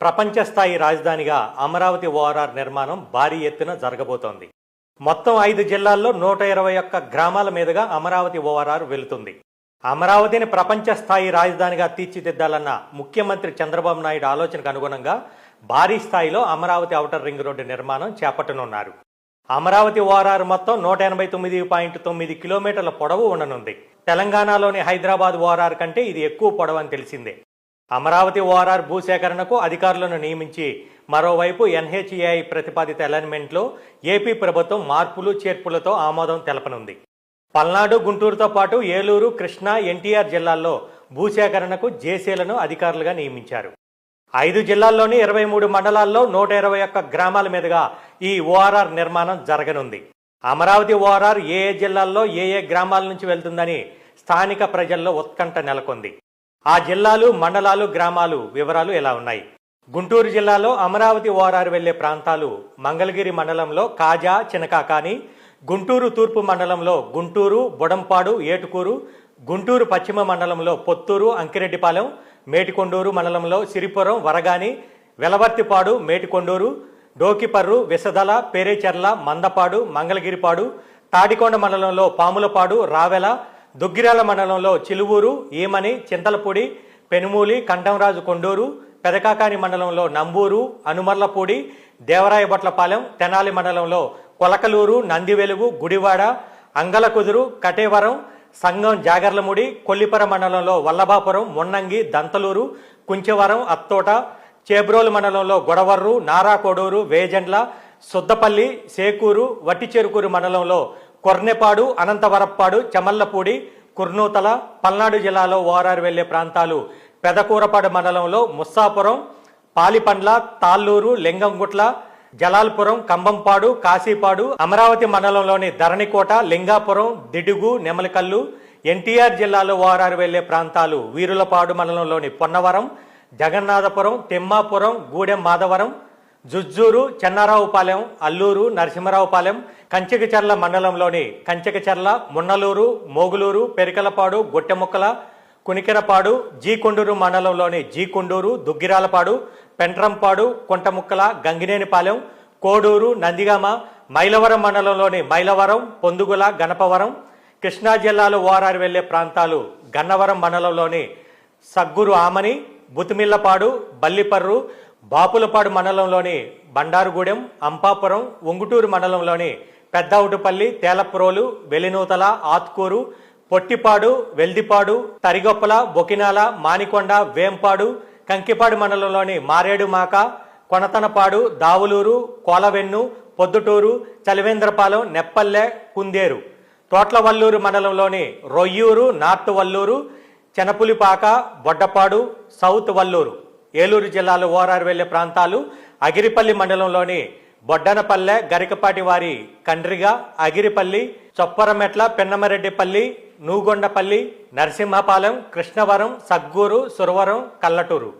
ప్రపంచ స్థాయి రాజధానిగా అమరావతి ఓఆర్ఆర్ నిర్మాణం భారీ ఎత్తున జరగబోతోంది. మొత్తం ఐదు జిల్లాల్లో నూట ఇరవై ఒక్క గ్రామాల మీదుగా అమరావతి ఓఆర్ఆర్ వెళుతుంది. అమరావతిని ప్రపంచ స్థాయి రాజధానిగా తీర్చిదిద్దాలన్న ముఖ్యమంత్రి చంద్రబాబు నాయుడు ఆలోచనకు అనుగుణంగా భారీ స్థాయిలో అమరావతి ఔటర్ రింగ్ రోడ్డు నిర్మాణం చేపట్టనున్నారు. అమరావతి ఓఆర్ఆర్ మొత్తం నూట ఎనభై తొమ్మిది పాయింట్ తొమ్మిది కిలోమీటర్ల పొడవు ఉండనుంది. తెలంగాణలోని హైదరాబాద్ ఓఆర్ఆర్ కంటే ఇది ఎక్కువ పొడవు అని తెలిసిందే. అమరావతి ఓఆర్ఆర్ భూసేకరణకు అధికారులను నియమించి మరోవైపు ఎన్హెచ్ఏఐ ప్రతిపాదిత అలైన్మెంట్లో ఏపీ ప్రభుత్వం మార్పులు చేర్పులతో ఆమోదం తెలపనుంది. పల్నాడు గుంటూరుతో పాటు ఏలూరు కృష్ణా ఎన్టీఆర్ జిల్లాల్లో భూసేకరణకు జేసీలను అధికారులుగా నియమించారు. ఐదు జిల్లాల్లోని ఇరవై మూడు మండలాల్లో నూట ఇరవై ఒక్క గ్రామాల మీదుగా ఈ ఓఆర్ఆర్ నిర్మాణం జరగనుంది. అమరావతి ఓఆర్ఆర్ ఏ ఏ జిల్లాల్లో ఏ ఏ గ్రామాల నుంచి వెళ్తుందని స్థానిక ప్రజల్లో ఉత్కంఠ నెలకొంది. ఆ జిల్లాలు మండలాలు గ్రామాలు వివరాలు ఎలా ఉన్నాయి? గుంటూరు జిల్లాలో అమరావతి ఓఆర్ఆర్ వెళ్ళే ప్రాంతాలు మంగళగిరి మండలంలో కాజా చినకాకాని గుంటూరు తూర్పు మండలంలో గుంటూరు బొడంపాడు ఏటుకూరు గుంటూరు పశ్చిమ మండలంలో పొత్తూరు అంకిరెడ్డిపాలెం మేటికొండూరు మండలంలో సిరిపురం వరగాని వెలవర్తిపాడు మేటికొండూరు డోకిపర్రు విసదల పేరేచెర్ల మందపాడు మంగళగిరిపాడు తాడికొండ మండలంలో పాములపాడు రావెల దుగ్గిరాల మండలంలో చిలువూరు ఈమని చింతలపూడి పెనుమూలి కంఠంరాజు కొండూరు పెదకాకాని మండలంలో నంబూరు అనుమర్లపూడి దేవరాయబట్లపాలెం తెనాలి మండలంలో కొలకలూరు నందివెలుగు గుడివాడ అంగలకుదురు కటేవరం సంగం జాగర్లముడి కొల్లిపర మండలంలో వల్లభాపురం మున్నంగి దంతలూరు కుంచెవరం అత్తోట చేబ్రోలు మండలంలో గొడవర్రు నారాకోడూరు వేజెండ్ల సుద్దపల్లి సేకూరు వట్టిచెరుకూరు మండలంలో కొర్నెపాడు అనంతవరప్పాడు చమల్లపూడి కుర్నూతల పల్నాడు జిల్లాలో ఓఆర్ఆర్ వెళ్ళే ప్రాంతాలు పెదకూరపాడు మండలంలో ముస్సాపురం పాలిపండ్ల తాళ్ళూరు లింగంగుట్ల జలాల్పురం కంబంపాడు కాశీపాడు అమరావతి మండలంలోని ధరణికోట లింగాపురం దిడుగు నెమలికల్లు ఎన్టీఆర్ జిల్లాలో ఓఆర్ఆర్ వెళ్ళే ప్రాంతాలు వీరులపాడు మండలంలోని పొన్నవరం జగన్నాథపురం తిమ్మాపురం గూడెం మాధవరం జుజ్జూరు చెన్నారావుపాలెం అల్లూరు నరసింహరావుపాలెం కంచెకచర్ల మండలంలోని కంచెకచర్ల మున్నలూరు మోగులూరు పెరికలపాడు గొట్టెముక్కల కునికెరపాడు జీకొండూరు మండలంలోని జీకొండూరు దుగ్గిరాలపాడు పెంట్రంపాడు కొంటముక్కల గంగినేనిపాలెం కోడూరు నందిగామ మైలవరం మండలంలోని మైలవరం పొందుగుల గణపవరం కృష్ణా జిల్లాలో ఓరారి వెళ్ళే ప్రాంతాలు గన్నవరం మండలంలోని సగ్గురు ఆమని బుతిమిల్లపాడు బల్లిపర్రు బాపులపాడు మండలంలోని బండారుగూడెం అంపాపురం ఉంగుటూరు మండలంలోని పెద్దవుటుపల్లి తేలప్రోలు వెలినూతల ఆత్కూరు పొట్టిపాడు వెల్దిపాడు తరిగొప్పల బొకినాల మానికొండ వేంపాడు కంకిపాడు మండలంలోని మారేడుమాక కొనతనపాడు దావులూరు కోలవెన్ను పొద్దుటూరు చలివేంద్రపాలెం నెప్పల్లె కుందేరు. తోట్లవల్లూరు మండలంలోని రొయ్యూరు నార్త్ వల్లూరు చెనపులిపాక బొడ్డపాడు సౌత్ వల్లూరు ఏలూరు జిల్లాలో ఓరారు వెళ్ళే ప్రాంతాలు అగిరిపల్లి మండలంలోని బొడ్డనపల్లె గరికపాటి వారి కండ్రిగా అగిరిపల్లి చొప్పరమెట్ల పెన్నమరెడ్డిపల్లి నూగొండపల్లి నరసింహపాలెం కృష్ణవరం సగ్గూరు సురవరం కల్లటూరు.